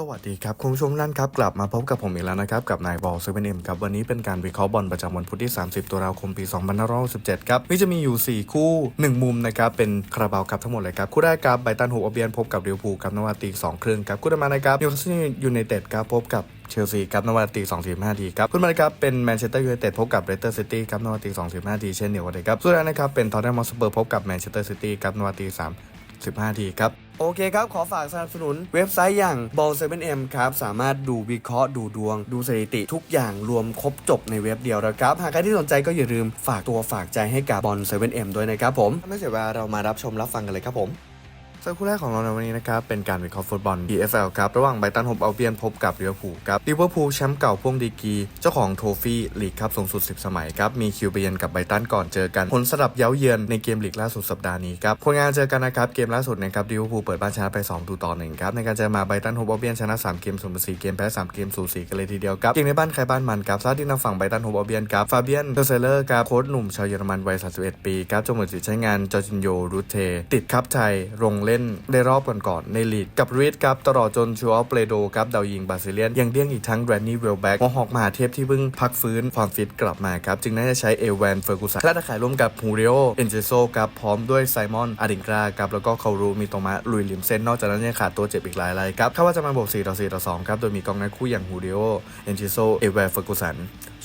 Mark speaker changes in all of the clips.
Speaker 1: สวัสดีครับ คุณผู้ชมนั่นครับ กลับมาพบกับผมอีกแล้วนะครับ กับนายบอลเซเว่นเอ็มครับ วันนี้เป็นการวิเคราะห์บอลประจำวันพุธที่ 30 ตุลาคมปี 2567 ครับนี่จะมีอยู่ 4 คู่ 1 มุมนะครับ เป็นคาราบาวครับทั้งหมดเลยครับ คู่แรกครับไบตันฮูอเบียนพบกับเวอร์พูลครับนวาตี2ครึ่งครับคู่ต่อมานะครับนิวคาสเซิลยูไนเต็ดครับพบกับเชลซีครับนวาตี2 5นาทีครับคู่ต่อมาครับเป็นแมนเชสเตอร์ยูไนเต็ดพบกับเรสเตอร์ซิตี้ครับนวาตี2 5ทีเช่นเดียวกันเลยครับส่วนอันนะครับเป็นทอตแนมอสเปอร์พบกับแมนเชสเตอร์ซิตี้ครับนวาตี3 15ทีครับ โอเคครับขอฝากสนับสนุนเว็บไซต์อย่าง ball 7 m ครับ สามารถดูวิเคราะห์ดูดวง ดูสถิติทุกอย่างรวมครบจบในเว็บเดียวแล้วครับ หากใครที่สนใจก็อย่าลืมฝากตัวฝากใจให้กับบอล 7m ด้วยนะครับผมไม่เสียเวลาเรามารับชมรับฟังกันเลยครับผม ส่วนคู่แรกของเราในวันนี้นะครับ เป็นการวิเคราะห์ฟุตบอล EFL ครับ ระหว่างไบตันโฮมอัลเบียนพบกับลิเวอร์พูลครับลิเวอร์พูลแชมป์เก่าพ่วงดีกี เจ้าของโทฟี่ลีกครับสูงสุด 10 สมัยครับ มีคิวไปเยือนกับไบตันก่อนเจอกัน ผลสลับเย้าเยือนในเกมลีกล่าสุดสัปดาห์นี้ครับผลงานเจอกันนะครับ เกมล่าสุดนะครับลิเวอร์พูลเปิดบ้านชนะไป2ตูต่อ1ครับในการเจอมาไบตันโฮมอัลเบียนชนะ 3 เกมส่วน4เกมแพ้3เกมสูสีกันเลยทีเดียวครับเกมในบ้านใครบ้านมันครับซาที่นำฝั่งไบตันโฮมอัลเบียนครับฟาเบียนเทเซเลอร์ครับโค้ชหนุ่มชาวเยอรมันวัย31ปีครับจงหมดสิทธิ์ใช้งานจอร์จินโยรูเทติดครับไทยลงเล่นได้รอบก่อนๆในลีกกับรีดครับตลอดจนชัวเปโดครับดาวยิงบราซิเลียนยังเลี้ยงอีกทั้งแรนนี่เวลแบ็กมอฮอกมหาเทพที่เพิ่งพักฟื้นความฟิตกลับมาครับจึงน่าจะใช้เอแวนเฟอร์กูสันและตะข่ายร่วมกับฮูเรโอเอนเจโซครับพร้อมด้วยไซมอนอาดิงกราครับแล้วก็คารูมิโตมะลุยลิมเซนนอกจากนั้นยังขาดตัวเจ็บอีกหลายรายครับคาดว่าจะมาบวก4ต่อ4ต่อ2ครับโดยมีกองหน้าคู่อย่างฮูเรโอเอนเจโซเอแวนเฟอร์กูสัน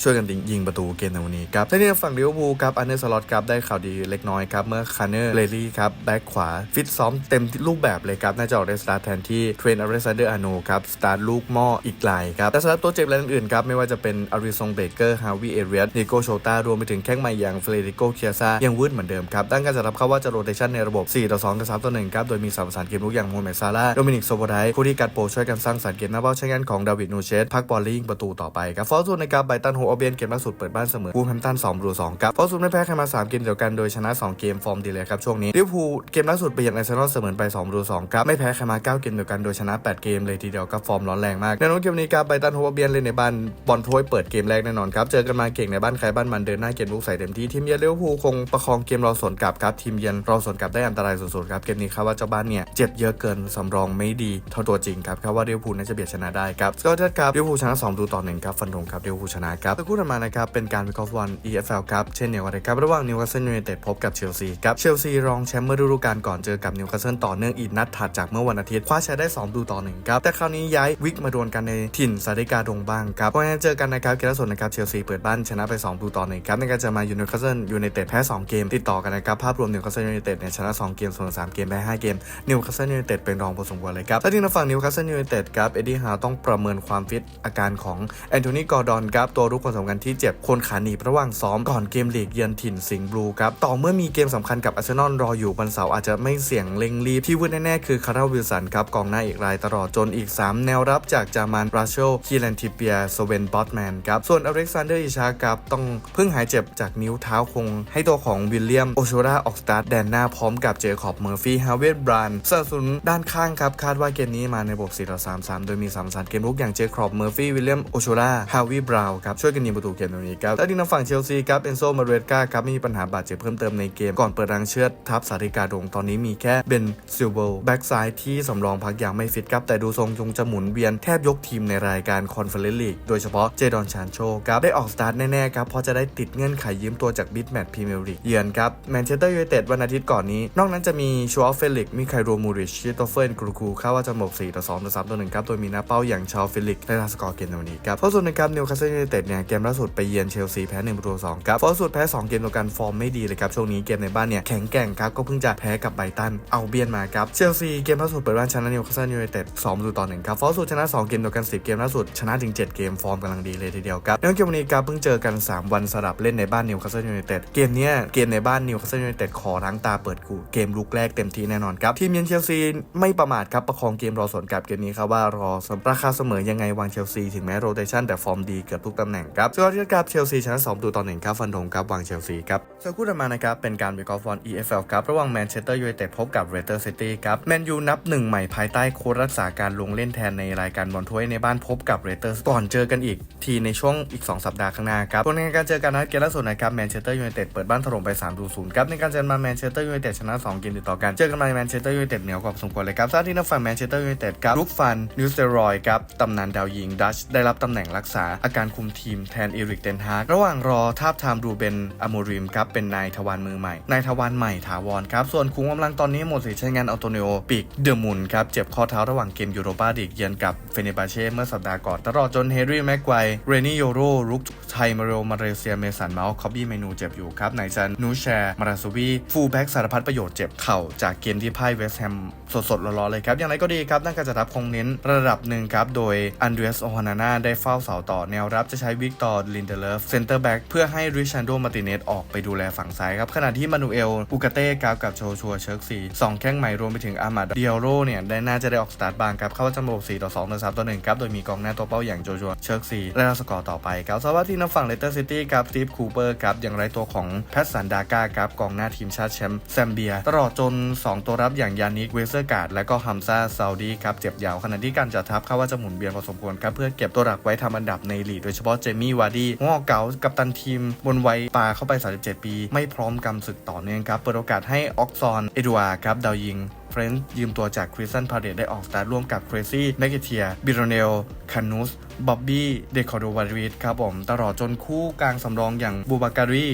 Speaker 1: ช่วยกันยิงประตูเกมในวันนี้ครับทีนี่ฝั่งลิเวอร์พูลครับอันเดอร์สล็อตครับได้ข่าวดีเล็กน้อยครับเมื่อคาร์เนอร์เลลี่ครับแบ็กขวา ฟิตซ้อมเต็มรูปแบบเลยครับน่าจะออกได้สตาร์ทแทนที่เทรนอเรซาเดอร์อาโนครับสตาร์ทลูกหม้ออีกลายครับแต่สำหรับตัวเจ็บรายอื่นๆครับไม่ว่าจะเป็นอาริซงเบเกอร์ฮาวิเอเรียสนิโกโชตารวมไปถึงแข้งใหม่อย่างเฟเดริโกเคียซายังวืดเหมือนเดิมครับด้านการจัดรับเข้าว่าจะโรเตชันในระบบ4ต่อ2ต่อ3ต่อ1ครับโดยมีสามสานเกมลุกอย่างโมเมซาร่าโดมินิกโซโบไดคู่ที่กัดโปช่วยกันสร้างสรรเกมหน้าเป้าใช้งานของดาวิดนูเชสพักบอลลิงประตูต่อไปครับฟอร์ซูนนะครับไบตันโฮอเบียนเกมล่าสุดเปิดบ้านเสมอวูแฮมตัน2รู2ครับเพราะสุดไม่แพ้ใครมา 3 เกมเดียวกันโดยชนะ 2 เกมฟอร์มดีเลยครับช่วงนี้ลิเวอร์พูลเกมล่าสุดไปเยือนอาร์เซนอลเสมอไป2รู2ครับไม่แพ้ใครมา 9 เกมเดียวกันโดยชนะ 8 เกมเลยทีเดียวครับฟอร์มร้อนแรงมากในน้นเกมนี้ครับไบตันโฮเบียนเล่นในบ้านบอลถ้วยเปิดเกมแรกแน่นอนครับเจอกันมาเก่งในบ้านใครบ้านมันเดินหน้าเกมลุกใส่เต็มที่ทีมเยือนลิเวอร์พูลคงประคองเกมรอสวนกลับครับทีมเยือนรอสวนกลับได้อันตรายสุดๆครับเกมนี้ครับว่าเจ้าบ้านเนี่ยเจ็บเยอะเกินสำรองไม่ดีเท่าตัวจริงครับครับว่าลิเวอร์พูลน่าจะเบียดชนะได้ครับสกอร์ครับลิเวอร์พูลชนะ2ตูต่อ1ครับฟันธงครับลิเวอร์พูลชนะครับคู่ต่อมานะครับเป็นการวิเคราะห์บอล EFL ครับเช่นเดียวกันครับระหว่างนิวคาสเซิลยูไนเต็ดพบกับเชลซีครับเชลซีรองแชมป์เมื่อฤดูกาลก่อนเจอกับนิวคาสเซิลต่อเนื่องอีกนัดถัดจากเมื่อวันอาทิตย์คว้าชัยได้2ดูต่อ1ครับแต่คราวนี้ย้ายวิกมาดวลกันในถิ่นซาดิกาดงบ้างครับเพราะงั้นเจอกันนะครับเกมล่าสุดนะครับเชลซีเปิดบ้านชนะไป2ดูต่อ1ครับในการจะมายูนิวคาสเซิลยูไนเต็ดแพ้2เกมติดต่อกันนะครับภาพรวมนิวคาสเซิลยูไนเต็ดเนี่ยชนะ2เกมส่วน3เกมแพ้5เกมนิวคาสเซิลยูไนเต็ดเป็นรองพอสมควรเลยครับถ้าที่ทางฝั่งนิวคาสเซิลยูไนเต็ดครับเอ็ดดี้ฮาวต้องประเมินความฟิตอาการของแอนโทนีกอร์ดอนครับตัวรุกคนสำคัญที่เจ็บคนขาหนีระหว่างซ้อมก่อนเกมลีกเยือนถิ่นสิงห์บลูครับต่อเมื่อมีเกมสำคัญกับอาร์เซนอลรออยู่วันเสาร์อาจจะไม่เสี่ยงเร่งรีบที่วืดแน่ๆคือคาร์ลวิลสันครับกองหน้าอีกรายตลอดจนอีก 3 แนวรับจากจามานราโชคีแลนทิเปียโซเวนบอตแมนครับส่วนอเล็กซานเดอร์อิชาครับต้องเพิ่งหายเจ็บจากนิ้วเท้าคง ให้ตัวของวิลเลียมโอชราออกสตาร์ทแดนหน้าพร้อมกับเจคอบเมอร์ฟี่ฮาเวดบรานสนับสนุนด้านข้างครับคาดว่าเกมนี้มาในระบบ4ต่อ3 3โดยมีสามสารเกมลุกอย่างเจคอบเมอร์ฟี่วิลเลียมโอชราฮาวิบราวครับช่วยกันยิงประตูเกมตรงนี้ครับและที่ทางฝั่งเชลซีครับเอนโซมาเรตกาครับไม่มีปัญหาบาดเจ็บเพิ่มเติมในเกมก่อนเปิดรังเชือดทับสาริกาดงตอนนี้มีแค่เบนซิลเวลแบ็กซ้ายที่สำรองพักอย่างไม่ฟิตครับแต่ดูทรงจงจะหมุนเวียนแทบยกทีมในรายการคอนเฟอเรนซ์ลีกโดยเฉพาะเจดอนชานโชครับได้ออกสตาร์ทแน่ๆครับเพราะจะได้ติดเงื่อนไขยืมตัวจากบิทแมตพรีเมียร์ลีกเยือนครับแมนเชสเตอร์ยูไนเต็ดวันอาทิตย์ก่อนนี้ นอกนั้นจะมีชัวเฟลิกมิไคโรมูริชชิโตเฟนกรูคูคาดว่าจะหมด4ต่อ2ต่อ3ต่อ1ครับโดยมีหน้าเป้าอย่างชาวเฟลิกได้ลาสกอร์เกมในวันนี้ครับเพราะส่วนในครับนิวคาสเซิลยูไนเต็ดเนี่ยเกมล่าสุดไปเยือนเชลซีแพ้1ประตู2ครับเพราะสุดแพ้2เกมต่อกันฟอร์มไม่ดีเลยครับช่วงนี้เกมในบ้านเนี่ยแข็งแกร่งครับก็เพิ่งจะแพ้กับไบตันเอาเบียนมาครับเชลซีเกมล่าสุดเปิดบ้านชนะนิวคาสเซิลยูไนเต็ด2ประตูต่อ1ครับฟอร์สุดชนะ 2 เกมต่อกัน 10 เกมล่าสุดชนะถึง 7 เกมฟอร์มกำลังดีเลยทีเดียวครับในเกมวันนี้ครับเพิ่งเจอกัน 3 วันสลับเล่นในบ้านนิวคาสเซิลยูไนเต็ดเกมเนี้ยเกมในบ้านนิวคาสเซิลยูไนเต็ดขอทั้งตาเปิดกูเกมลุกแรกเต็มที่แน่นอนครับทีมเยือนเชลซีไม่ประมาทครับประคองเกมรอสวนกับเกมนี้ครับว่ารอราคาเสมอยังไงวางเชลซีถึงแม้โรเตชันแต่ฟอร์มดีเกือบทุกตำแหน่งครับส่วนที่ครับเชลซีชนะ2ประตูต่อ1ครับฟันธงครับวางเชลซีครับส่วนคู่ต่อมานะครับเป็นการวิเคราะห์บอล EFL ครับระหว่างแมนเชสเตอร์ยูไนเต็ดพบกับเรเตอร์ซิตี้ครับแมนยูนับหนึ่งใหม่ภายใต้โค้ชรักษาการลงเล่นแทนในรายการบอลถ้วยในบ้านพบกับเรเตอร์ก่อนเจอกันอีก ทีในช่วงอีก 2 สัปดาห์ข้างหน้าครับผลงานการเจอกันนัดเกมล่าสุดนะครับแมนเชสเตอร์ยูไนเต็ดเปิดบ้านถล่มไป3ดู0ครับในการเจอมาแมนเชสเตอร์ยูไนเต็ดชนะ2เกมติดต่อกันเจอกันมาแมนเชสเตอร์ยูไนเต็ดเหนียวกว่าสมควรเลยครับทราที่นักฝั่งแมนเชสเตอร์ยูไนเต็ดครับลูกฟันนิวสเตอรอยครับตำนานดาวยิงดัชได้รับตำแหน่งรักษาอาการคุมทีมแทนเอริกเตนฮากระหว่างรอทาบทามรูเบนอโมริมครับเป็นนายทวารมือใหม่นายทวารใหม่ถาวรครับส่วนคุมกำลังตอนนี้หมดสิทธิ์ใช้งานอัลโตเนโอปีกเดอมุนครับเจ็บข้อเท้าระหว่างเกมยูโรปาลีกเยือนกับเฟเนบาเช่เมื่อสัปดาห์ก่อนตลอดจนเฮรี่แม็กไกวเรนี่โยโรรุกไทมาเรลมาเลเซียเมสันเมาส์คอบบี้เมนูเจ็บอยู่ครับไหนจันนูแชร์มาราซูวีฟูลแบ็กสารพัดประโยชน์เจ็บเข่าจากเกมที่พ่ายเวสต์แฮมสดๆร้อนๆเลยครับ อย่างไรก็ดีครับนั่นการจะรับคงเน้นระดับหนึ่งครับ โดยอันเดรสโอฮานาน่าได้เฝ้าเสาต่อแนวรับจะใช้วิกตอร์ลินเดเลฟเซนเตอร์แบ็กเพื่อให้ริชันโดมาติเนสออกไปดูแลฝั่งซ้ายครับ ขณะที่มานูเอลอูกาเต้ครับกับโชชัวเชิร์กซีสองแข้งใหม่รวมไปถึงอามาดเดียโรเนี่ยได้น่าจะได้ออกสตาร์ทบางครับเข้าจำนวน4ต่อ2ต่อ3ต่อ1ครับ โดยมีกองหน้าตัวเป้าอย่างโจชัวเชิร์กซีและสกอร์ต่อไปครับสำหรับที่นักฝั่งเลสเตอร์ซิตี้ครับสตีฟคูเปอร์ครับอย่างไรตัวของแพทสันดาก้าครับกองหน้าทีมชาติแชมป์แซมเบีย ตลอดจน 2 ตัวรับอย่างยานิกเวเซอร์การ์ดและก็ฮัมซาซาอุดีครับเจ็บยาวขณะที่การจัดทัพคาดว่าจะหมุนเวียนพอสมควรครับเพื่อเก็บตัวหลักไว้ทำอันดับในลีกโดยเฉพาะเจมวาร์ดี้งอเก่ากับตันทีม บนวัยปาเข้าไป 37 ปี ไม่พร้อมกำศึกต่อเนื่องครับ เปิดโอกาสให้ออกซอน เอดัวร์ครับ ดาวยิงเฟรนซ์ยืมตัวจากคริสตันพาเดตได้ออกสตาร์ร่วมกับเครซี่แมกเทียบิโรเนลคานูส บ๊อบบี้ เดคอโดวาริสครับผม ตลอดจนคู่กลางสำรองอย่างบูบาการี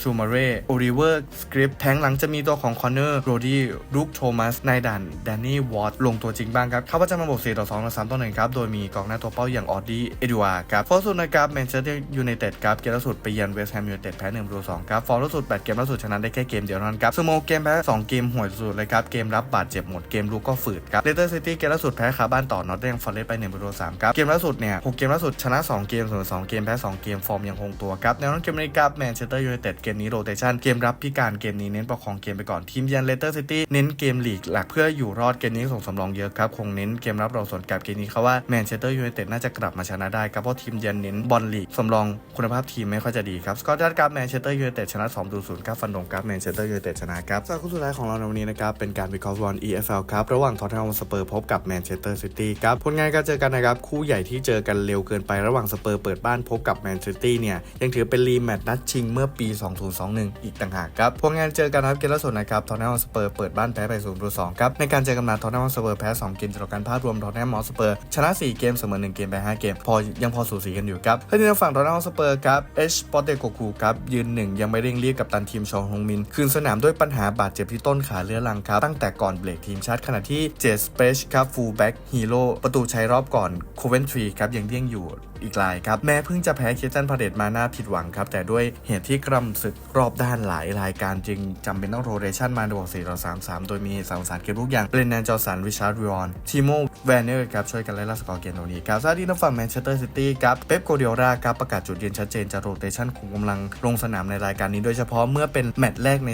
Speaker 1: ซูมาเร่โอริเวอร์ สคริปแทงหลังจะมีตัวของคอนเนอร์ โรดี้ลูกโทมัสนายดันแดนนี่ วอตลงตัวจริงบ้างครับเขาว่าจะมาบวก4ต่อ2ต่อ3ต่อ1ครับ โดยมีกองหน้าตัวเป้าอย่างออดดี้ เอดูอาครับฟอร์สุดนะครับแมนเชสเตอร์ยูไนเต็ดครับ เกมล่าสุดไปเยือนเวสต์แฮมยูไนเต็ดแพ้1ประตู2ครับ ฟอร์ล่าสุด8เกมล่าสุดชนะได้แค่เกมเดียวนั้นครับสโมเกมแพ้2เกมห่วยสุดเลยครับ เกมรับบาดเจ็บหมด เกมลุกก็ฝืดครับเลสเตอร์ซิตี้เกมล่าสุดแพ้คาบ้านต่อนอตเทนฟอร์เรสต์ไป1ประตู3ครับ เกมล่าสุดเนี่ย6 เกมล่าสุดชนะ 2 เกมเสมอ2 เกม แพ้ 2 เกม ฟอร์มยังคงตัวครับแนวโน้มเกมนี้ครับแมนเชสเตอร์ยูไนเต็ดเกมนี้โรเตชันเกมรับพิการเกมนี้เน้นประคองเกมไปก่อนทีมเยือนเลสเตอร์ซิตี้เน้นเกมลีกหลักเพื่ออยู่รอดเกมนี้ส่งสำรองเยอะครับคงเน้นเกมรับเราสวนกับเกมนี้เขาว่าแมนเชสเตอร์ยูไนเต็ดน่าจะกลับมาชนะได้ครับเพราะทีมเยือนเน้นบอลลีกสำรองคุณภาพทีมไม่ค่อยจะดีครับสกอร์ดัตครับแมนเชสเตอร์ยูไนเต็ดชนะ2ดู0ครับฟันดงครับแมนเชสเตอร์ยูไนเต็ดชนะครับสำหรับคู่สุดท้ายของเราในวันนี้นะครับเป็นการวิเคราะห์บอล EFL ครับระหว่างทอตแนมสเปอร์พบกับแมนเชสเตอร์ซิตี้ครับผลงานการเจอกันนะครับคู่ใหญ่ที่เจอกันเร็วเกินไประหว่างสเปอร์เปิดบ้านพบกับแมนซิตี้เนี่ยยังถือเป็นรีแมตช์นัดชิงเมื่อปี 2021 อีกต่างหากครับผลงานเจอกันครับเกมล่าสุดนะครับทอตแนมสเปอร์เปิดบ้านแพ้ไป0ต่อ2ครับในการเจอกันมาทอตแนมสเปอร์แพ้ 2 เกมจากการภาพรวมทอตแนมสเปอร์ชนะ 4 เกมเสมอ 1 เกมแพ้5เกม พอยังพอสูสีกันอยู่ครับถ้าที่ทางฝั่งทอตแนมสเปอร์ครับเอชปอเตโกคูครับยืนหนึ่งยังไม่เร่งเรีบกับตันทีมชองฮงมิน คืนสนามด้วยปัญหาบาดเจ็บที่ต้นขาเรื้อรังครับตั้งแต่ก่อนเบรกทีมชาติขณะที่เจสเปชครับฟูลแบ็กฮีโร่ประตูชัยรอบก่อนโคเวนทรีครับยังงเลี่ยงอยู่ อีกรายครับ แม้เพิ่งจะแพ้เคสตันพาเดตมาหน้าผิดหวังครับ แต่ด้วยเหตุที่กรำศึกรอบด้านหลายรายการจึงจำเป็นต้องโรเรชันมาในบวก4ต่อ3 3 โดยมีสามสารเกมลูกอย่างเบรนแนนจอสันริชาร์ดวิออนทีโมแวนเนอร์ครับช่วยกันไล่ล่าสกอร์เกมตรงนี้ครับซาดีนักฝั่งแมนเชสเตอร์ซิตี้ครับเป๊ปโกเดียร่าครับประกาศจุดยืนชัดเจนจะโรเตชันคุมกำลังลงสนามในรายการนี้โดยเฉพาะเมื่อเป็นแมตช์แรกใน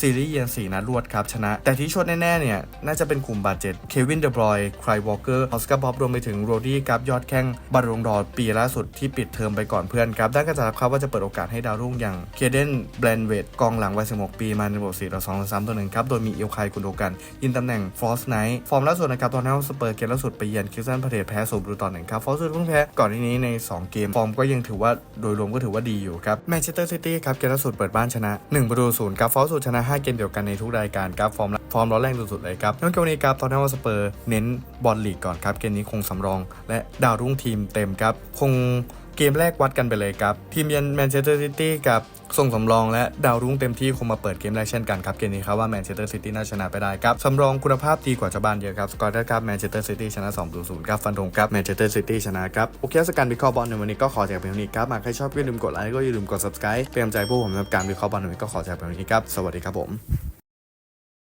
Speaker 1: ซีรีส์เยือน4นัดรวดครับชนะ แต่ที่ชดแน่ๆเนี่ยน่าจะเป็นกลุ่มบาดเจ็บเควินเดบรอยไครวอลเกอร์ออสการ์บ๊อบรวมไปถึงโรดี้ครับยอดแข้งบารงดอร์ปีล่าสุดที่ปิดเทอมไปก่อนเพื่อนครับด้านการจัดครับว่าจะเปิดโอกาสให้ดาวรุ่งอย่างเคเดนแบรนเวดกองหลังวัย 16 ปีมาในบท4ต่อ2ต่อ3ต่อ1ครับ โดยมีเอลไคกุนโดกันยินตำแหน่งฟอสไนท์ฟอร์มล่าสุดนะครับตอนนี้สเปอร์เกมล่าสุดไปเยือนคิสตันพาเทสแพ้ศูนย์ประตูต่อหนึ่งครับฟอสเพิ่งแพ้ก่อนนี้ใน 2 เกมฟอร์มก็ยังถือว่าโดยรวมก็ถือว่าดีอยู่ครับแมนเชสเตอร์ซิตี้ครับเกมล่าสุดเปิดบ้านชนะ1ประตูศูนย์ครับฟอสสุดชนะ 5 เกมเดียวกันในทุกรายการครับฟอร์มฟอร์มร้อนแรงสุดๆเลยครับนเกมนี้ครับตอนนี้สเปอร์เน้นบอลลีกก่อนครับเกมนี้คงสำรอง และดาวรุ่งทีมเต็มครับคคงเกมแรกวัดกันไปเลยครับ ทีมเยือนแมนเชสเตอร์ซิตี้กับส่งสำรองและดาวรุ่งเต็มที่คงมาเปิดเกมแรกเช่นกันครับ เกมนี้ครับว่าแมนเชสเตอร์ซิตี้น่าชนะไปได้ครับสำรองคุณภาพดีกว่าเจ้าบ้านเยอะครับ สกอร์ได้ครับแมนเชสเตอร์ซิตี้ชนะ2ต่อ0ครับ ฟันธงครับแมนเชสเตอร์ซิตี้ชนะครับ โอเคสการวิเคราะห์บอลในวันนี้ก็ขอแจกเพียงนี้ครับ หากใครชอบก็อย่าลืมกดไลค์ก็อย่าลืมกด subscribe เป็นกำลังใจพวกผมในการวิเคราะห์บอลในวันนี้ก็ขอแจกเพียงนี้ครับ สวัสดีครับผม